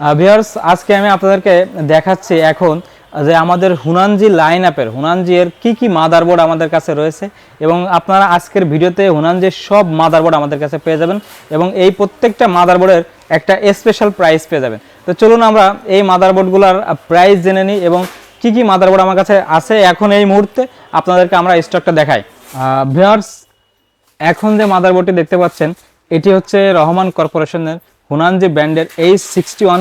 Viewers আজকে আমি আপনাদেরকে দেখাচ্ছি এখন যে আমাদের হুনানজি লাইন অ্যাপের হুনানজি এর কী কি মাদারবোর্ড আমাদের কাছে রয়েছে এবং আপনারা আজকের ভিডিওতে হুনানজির সব মাদারবোর্ড আমাদের কাছে পেয়ে যাবেন এবং এই প্রত্যেকটা মাদারবোর্ডের একটা স্পেশাল প্রাইস পেয়ে যাবেন। তো চলুন আমরা এই মাদারবোর্ডগুলোর প্রাইস জেনে নিই এবং কী কি মাদারবোর্ড আমার কাছে আছে এখন এই মুহূর্তে আপনাদেরকে আমরা স্টকটা দেখাই। ভিউয়ার্স এখন যে মাদারবোর্ডটি দেখতে পাচ্ছেন, এটি হচ্ছে রহমান কর্পোরেশনের হুনানজি ব্র্যান্ডের এইচ সিক্সটি ওয়ান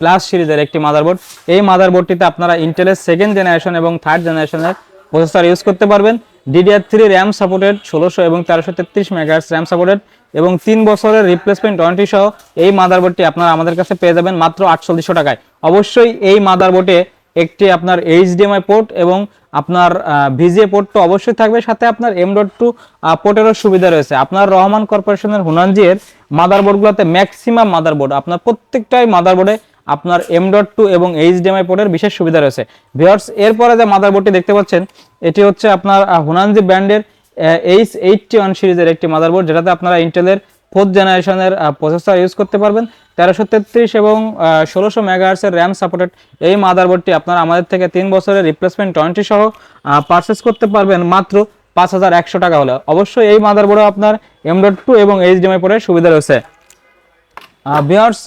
প্লাস সিরিজের একটি মাদারবোর্ড এই মাদারবোর্ডটিতে আপনারা ইন্টেলের সেকেন্ড জেনারেশন এবং থার্ড জেনারেশনের প্রসেসর ইউজ করতে পারবেন। ডিডিআর থ্রি র্যাম সাপোর্টেড ষোলোশো এবং তেরোশো তেত্রিশ মেগাহার্স র্যাম সাপোর্টেড এবং তিন বছরের রিপ্লেসমেন্ট ওয়ারেন্টি সহ এই মাদারবোর্ডটি আপনারা আমাদের কাছে পেয়ে যাবেন মাত্র আটচল্লিশশো টাকায়। অবশ্যই এই মাদারবোর্ডে একটি আপনার এইচডিএমআই পোর্ট এবং আপনার ভিজিএ পোর্ট তো অবশ্যই থাকবে। সাথে আপনার এম ডট টু পোর্টেরও সুবিধা রয়েছে। আপনার রহমান কর্পোরেশনের হুনানজির মাদারবোর্ডগুলোতে ম্যাক্সিমাম মাদারবোর্ড আপনার প্রত্যেকটাই মাদারবোর্ডে আপনার এম ডট টু এবং এইচডিএমআই পোর্টের বিশেষ সুবিধা রয়েছে। ভিওর্স এরপরে যে মাদারবোর্ডটি দেখতে পাচ্ছেন, এটি হচ্ছে আপনার হুনানজি ব্র্যান্ডের এইচ এইটটি ওয়ান সিরিজের একটি মাদারবোর্ড যেটাতে আপনারা ইন্টেলের ফোর্থ জেনারেশনের প্রসেসর ইউজ করতে পারবেন। তেরোশো তেত্রিশ এবং ষোলোশো মেগাহার্সের র্যাম সাপোর্টেড এই মাদারবোর্ডটি আপনারা আমাদের থেকে তিন বছরের রিপ্লেসমেন্ট টোয়েন্টি সহ পারচেস করতে পারবেন মাত্র পাঁচ হাজার একশো টাকা হলে। অবশ্যই এই মাদারবোর্ডে আপনার এম ডট টু এবং এইচডিএমআই পরে সুবিধা রয়েছে। বিয়ার্স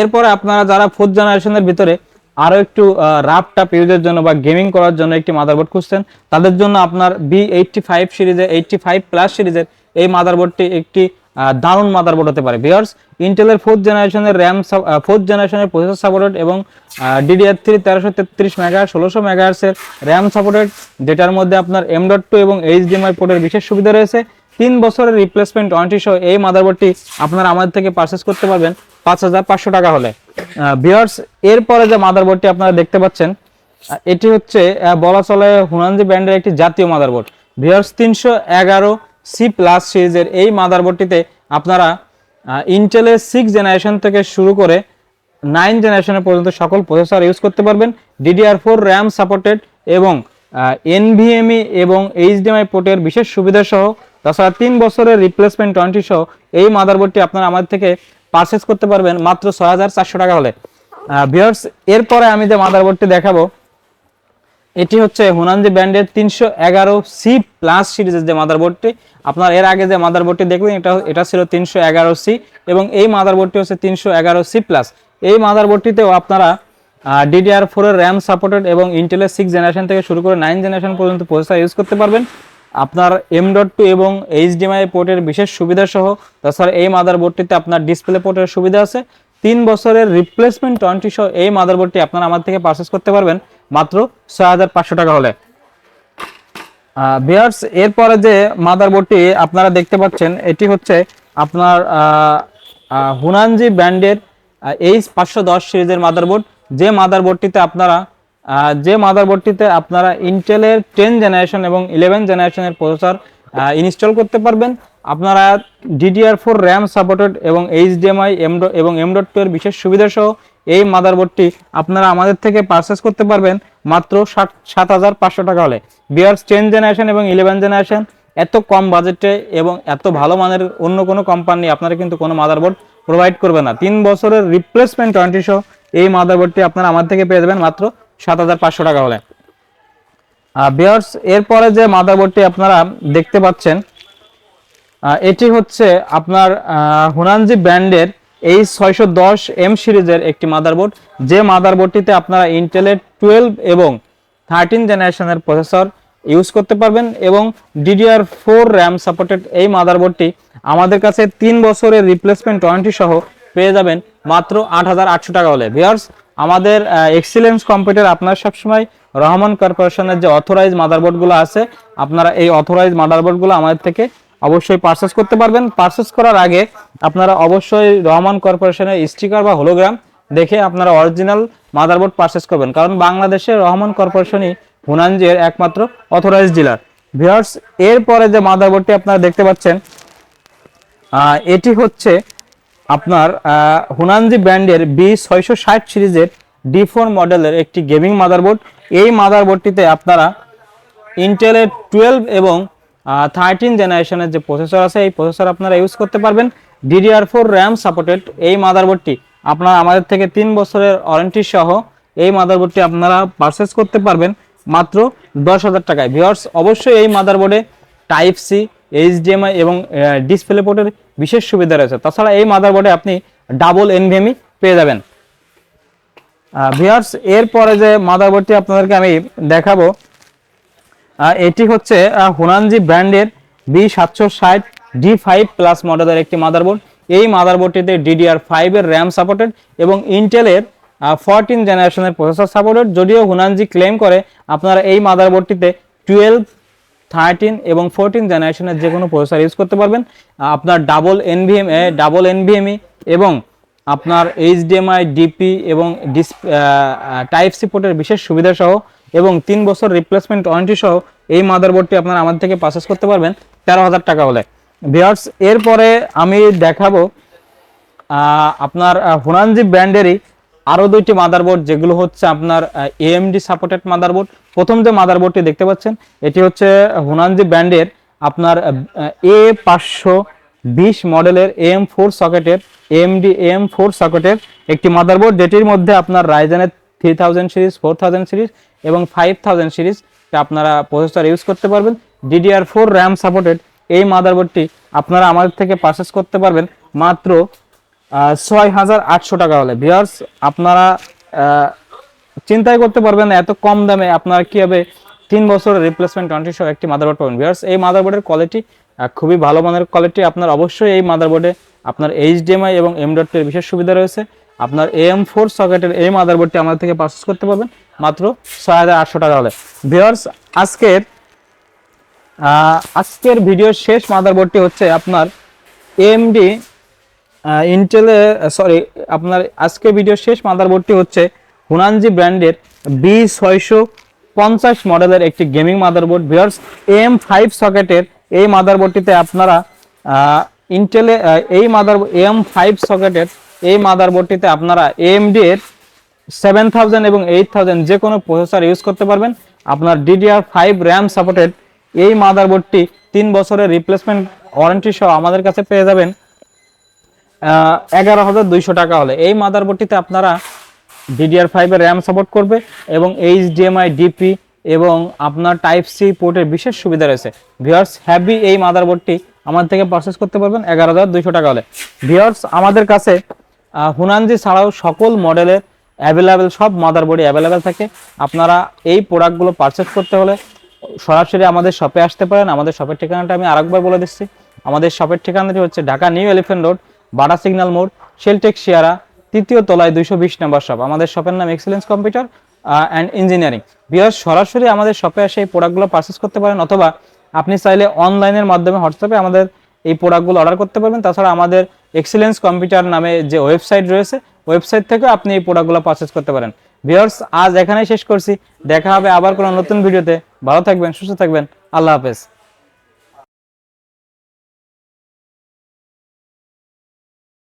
এরপরে আপনারা যারা ফোর্থ জেনারেশনের ভিতরে আরও একটু রাফ টাপ ইউজের জন্য বা গেমিং করার জন্য একটি মাদারবোর্ড খুঁজছেন, তাদের জন্য আপনার বি এইটটি ফাইভ সিরিজের এইটটি ফাইভ প্লাস সিরিজের এই মাদারবোর্ডটি একটি দারুণ মাদারবোর্ড হতে পারে। বিয়ার্স ইন্টেলের ফোর্থ জেনারেশনের র্যাম ফোর্থ জেনারেশনের প্রসেসর সাপোর্টেড এবং ডিডিআর থ্রি তেরোশো তেত্রিশ মেগা ষোলোশো মেগাহার্সের র্যাম সাপোর্টেড যেটার মধ্যে আপনার এম ডট টু এবং এইচডিএমআই পোর্টের বিশেষ সুবিধা রয়েছে। তিন বছরের রিপ্লেসমেন্ট ওয়ারেন্টি সহ এই মাদারবোর্ডটি আপনারা আমাদের থেকে পারচেস করতে পারবেন পাঁচ হাজার পাঁচশো টাকা হলে। বিয়ার্স এরপরে যে মাদারবোর্ডটি আপনারা দেখতে পাচ্ছেন এটি হচ্ছে বলা চলে হুনানজি ব্র্যান্ডের একটি জাতীয় মাদারবোর্ড ভিয়ার্স তিনশো এগারো সি প্লাস সিরিজের এই মাদারবোর্ডটিতে আপনারা ইন্টেলের সিক্স জেনারেশন থেকে শুরু করে নাইন জেনারেশনের পর্যন্ত সকল প্রসেসর ইউজ করতে পারবেন। ডিডিআর ফোর র্যাম সাপোর্টেড এবং এনভিএমই এবং এইচডিএমআই পোর্টের বিশেষ সুবিধা সহ তাছাড়া তিন বছরের রিপ্লেসমেন্ট টোয়েন্টি সহ এই মাদারবোর্ডটি আপনারা আমাদের থেকে পারচেস করতে পারবেন মাত্র ছয় হাজার চারশো টাকা হলে। ভিওর্স এরপরে আমি যে মাদারবোর্ডটি দেখাবো এটি হচ্ছে হুনানজি ব্র্যান্ডের তিনশো এগারো সি প্লাস সিরিজের যে মাদারবোর্ডটি আপনার এর আগে যে মাদারবোর্ডটি দেখলেন এটা এটা ছিল তিনশো এগারো সি এবং এই মাদারবোর্ডটি হচ্ছে তিনশো এগারো সি প্লাস এই মাদারবোর্ডটিতেও আপনারা ডিডিআর ফোরের র্যাম সাপোর্টেড এবং ইন্টেলের সিক্স জেনারেশন থেকে শুরু করে নাইন জেনারেশন পর্যন্ত প্রসেসর ইউজ করতে পারবেন। আপনার এম ডট টু এবং এইচডিএমআই পোর্টের বিশেষ সুবিধা সহ, তাছাড়া এই মাদারবোর্ডটিতে আপনার ডিসপ্লে পোর্টের সুবিধা আছে। তিন বছরের রিপ্লেসমেন্ট টোয়েন্টি সহ এই মাদারবোর্ডটি আপনারা আমার থেকে পারচেস করতে পারবেন। মাত্র ছয় হাজার পাঁচশো টাকা হলে। বিয়ার্স এরপরে যে মাদারবোর্ডটি আপনারা দেখতে পাচ্ছেন, এটি হচ্ছে আপনার হুনানজি ব্র্যান্ডের এইচ পাঁচশো দশ সিরিজের মাদারবোর্ড যে মাদারবোর্ডটিতে আপনারা যে মাদারবোর্ডটিতে আপনারা ইন্টেলের টেন জেনারেশন এবং ইলেভেন জেনারেশনের প্রসেসর ইনস্টল করতে পারবেন, আপনারা ডিডিআর ফোর র্যাম সাপোর্টেড এবং এইচডিএমআই এম এবং এম ডট এর বিশেষ সুবিধা সহ এই মাদারবোর্ডটি আপনারা আমাদের থেকে পারচেস করতে পারবেন মাত্র ষাট সাত হাজার পাঁচশো টাকা হলে। বিয়ার্স টেন জেনারেশন এবং ইলেভেন জেনারেশন এত কম বাজেটে এবং এত ভালো মানের অন্য কোনো কোম্পানি আপনারা কিন্তু কোনো মাদারবোর্ড প্রোভাইড করবে না। তিন বছরের রিপ্লেসমেন্ট টোয়েন্টি সহ এই মাদারবোর্ডটি আপনারা আমার থেকে পেয়ে যাবেন মাত্র সাত হাজার পাঁচশো টাকা হলে। বিয়ার্স এরপরে যে মাদারবোর্ডটি আপনারা দেখতে পাচ্ছেন এটি হচ্ছে আপনার হুনানজি ব্র্যান্ডের এই ছয়শো দশ এম সিরিজের একটি মাদারবোর্ড। যে মাদারবোর্ডটিতে আপনারা ইন্টেলের টুয়েলভ এবং থার্টিন জেনারেশনের প্রসেসর ইউজ করতে পারবেন এবং ডিডিআর ফোর র্যাম সাপোর্টেড এই মাদারবোর্ডটি আমাদের কাছে তিন বছরের রিপ্লেসমেন্ট ওয়ারেন্টি সহ পেয়ে যাবেন মাত্র আট হাজার আটশো টাকা হলে। ভিয়ার্স আমাদের এক্সিলেন্স কম্পিউটার আপনার সবসময় রহমান কর্পোরেশনের যে অথরাইজ মাদারবোর্ডগুলো আছে, আপনারা এই অথরাইজ মাদারবোর্ডগুলো আমাদের থেকে অবশ্যই পারচেস করতে পারবেন। পারচেস করার আগে আপনারা অবশ্যই রহমান কর্পোরেশনের স্টিকার বা হোলোগ্রাম দেখে আপনারা অরিজিনাল মাদারবোর্ড পারচেস করবেন। কারণ বাংলাদেশে রহমান কর্পোরেশনই হুনানজির একমাত্র অথরাইজ ডিলার ভিউয়ার্স এরপরে যে মাদারবোর্ডটি আপনারা দেখতে পাচ্ছেন এটি হচ্ছে আপনার হুনানজি ব্র্যান্ডের বি ছয়শো ষাট সিরিজের ডি ফোর মডেলের একটি গেমিং মাদারবোর্ড এই মাদারবোর্ডটিতে আপনারা ইন্টেলের টুয়েলভ এবং থার্টিন জেনারেশনের যে প্রসেসর আছে, এই প্রসেসর আপনারা ইউজ করতে পারবেন। ডিডিআর ফোর র্যাম সাপোর্টেড এই মাদারবোর্ডটি আপনারা আমাদের থেকে তিন বছরের ওয়ারেন্টি সহ এই মাদারবোর্ডটি আপনারা পারচেস করতে পারবেন মাত্র দশ হাজার টাকায়। ভিওর্স অবশ্যই এই মাদারবোর্ডে টাইপ সি এইচডিএমআই এবং ডিসপ্লে পোর্টের বিশেষ সুবিধা রয়েছে। তাছাড়া এই মাদারবোর্ডে আপনি ডাবল এনভিএমই পেয়ে যাবেন। ভিওর্স এরপরে যে মাদারবোর্ডটি আপনাদেরকে আমি দেখাবো এটি হচ্ছে হুনানজি ব্র্যান্ডের বি সাতশো ষাট ডি ফাইভ প্লাস মডেলের একটি মাদারবোর্ড। এই মাদারবোর্ডটিতে ডিডিআর ফাইভের র্যাম সাপোর্টেড এবং ইন্টেলের ফোরটিন জেনারেশনের প্রসেসর সাপোর্টেড যদিও হুনানজি ক্লেম করে আপনারা এই মাদারবোর্ডটিতে টুয়েলভ থার্টিন এবং ফোরটিন জেনারেশনের যে কোনো প্রসেসর ইউজ করতে পারবেন। আপনার ডাবল এনভিএম ডাবল এনভিএমই এবং আপনার এইচডিএমআই ডিপি এবং ডিস টাইপ সি পোর্টের বিশেষ সুবিধা সহ এবং তিন বছর রিপ্লেসমেন্ট ওয়ারেন্টি সহ এই মাদারবোর্ডটি আপনারা আমাদের থেকে পারচেস করতে পারবেন। তেরো হাজার টাকা হলে। ভিওর্স এরপরে আমি দেখাবো আপনার হুনানজি ব্র্যান্ডেরই আরও দুইটি মাদারবোর্ড যেগুলো হচ্ছে আপনার এএমডি সাপোর্টেড মাদারবোর্ড প্রথম যে মাদারবোর্ডটি দেখতে পাচ্ছেন, এটি হচ্ছে হুনানজি ব্র্যান্ডের আপনার এ পাঁচশো বিশ মডেলের এম ফোর সকেটের এমডি এম ফোর সকেটের একটি মাদারবোর্ড যেটির মধ্যে আপনার রাইজেনের three thousand series four thousand series এবং ফাইভ থাউজেন্ড সিরিজ আপনারা প্রসেসর ইউজ করতে পারবেন। ডিডিআর ফোর র্যাম সাপোর্টেড এই মাদারবোর্ডটি আপনারা আমাদের থেকে পারচেস করতে পারবেন মাত্র ছয় হাজার আটশো টাকা হলে। ভিওর্স আপনারা চিন্তাই করতে পারবেন এত কম দামে আপনারা কীভাবে তিন বছরের রিপ্লেসমেন্ট টোয়েন্টি সহ একটি মাদারবোর্ড পাবেন। ভিওর্স এই মাদারবোর্ডের কোয়ালিটি খুবই ভালো মানের কোয়ালিটি আপনার অবশ্যই এই মাদারবোর্ডে আপনার এইচডিএমআই এবং এম ডট এর বিশেষ সুবিধা রয়েছে। আপনার এম ফোর সকেটের এই মাদারবোর্ডটি আমাদের থেকে পারচেস করতে পারবেন। মাত্র ছয় হাজার আটশো টাকা হলে। ভিওর্স আজকের আজকের ভিডিওর শেষ মাদারবোর্ডটি হচ্ছে আপনার এমডি ইন্টেলে সরি আপনার আজকের ভিডিও শেষ মাদারবোর্ডটি হচ্ছে হুনানজি ব্র্যান্ডের বি ছয়শো পঞ্চাশ মডেলের একটি গেমিং মাদারবোর্ড ভিওর্স এম ফাইভ সকেটের এই মাদারবোর্ডটিতে আপনারা ইন্টেলে এই মাদার এম ফাইভ সকেটের এই মাদারবোর্ডটিতে আপনারা এমডি এর সেভেন থাউজেন্ড এবং এইট থাউজেন্ড যে কোনো প্রসেসর ইউজ করতে পারবেন। আপনার ডিডিআর ফাইভ র্যাম সাপোর্টেড এই মাদারবোর্ডটি তিন বছরের রিপ্লেসমেন্ট ওয়ারেন্টি সহ আমাদের কাছে পেয়ে যাবেন। এগারো হাজার দুইশো টাকা হলে। এই মাদারবোর্ডটিতে আপনারা ডিডিআর ফাইভের র্যাম সাপোর্ট করবে এবং এইচডিএমআই ডিপি এবং আপনার টাইপ সি পোর্টের বিশেষ সুবিধা রয়েছে। ভিওর্স হ্যাভি এই মাদার মাদারবোর্ডটি আমাদের থেকে পারচেস করতে পারবেন এগারো হাজার দুইশো টাকা হলে। ভিওর্স আমাদের কাছে হুনানজি ছাড়াও সকল মডেলের অ্যাভেলেবেল সব মাদার মাদারবোর্ডই অ্যাভেলেবেল থাকে। আপনারা এই প্রোডাক্টগুলো পারচেস করতে হলে সরাসরি আমাদের শপে আসতে পারেন। আমাদের শপের ঠিকানাটা আমি আরেকবার বলে দিচ্ছি। আমাদের শপের ঠিকানাটি হচ্ছে Dhaka new elephant road Bata signal মোড়, শেলটেক শিয়ারা, তৃতীয় তলায় দুইশো বিশ নম্বর শপ আমাদের শপের নাম এক্সেলেন্স কম্পিউটার অ্যান্ড ইঞ্জিনিয়ারিং বিয়ার সরাসরি আমাদের শপে এসে এই প্রোডাক্টগুলো পারচেস করতে পারেন, অথবা আপনি চাইলে অনলাইনের মাধ্যমে হোয়াটসঅ্যাপে আমাদের এই প্রোডাক্টগুলো অর্ডার করতে পারবেন। তাছাড়া আমাদের এক্সেলেন্স কম্পিউটার নামে যে ওয়েবসাইট রয়েছে ওয়েবসাইট থেকে আপনি এই প্রোডাক্টগুলো পারচেস করতে পারেন। ভিউয়ার্স আজ এখানেই শেষ করছি। দেখা হবে আবার কোনো নতুন ভিডিওতে। ভালো থাকবেন, সুস্থ থাকবেন। আল্লাহ হাফেজ।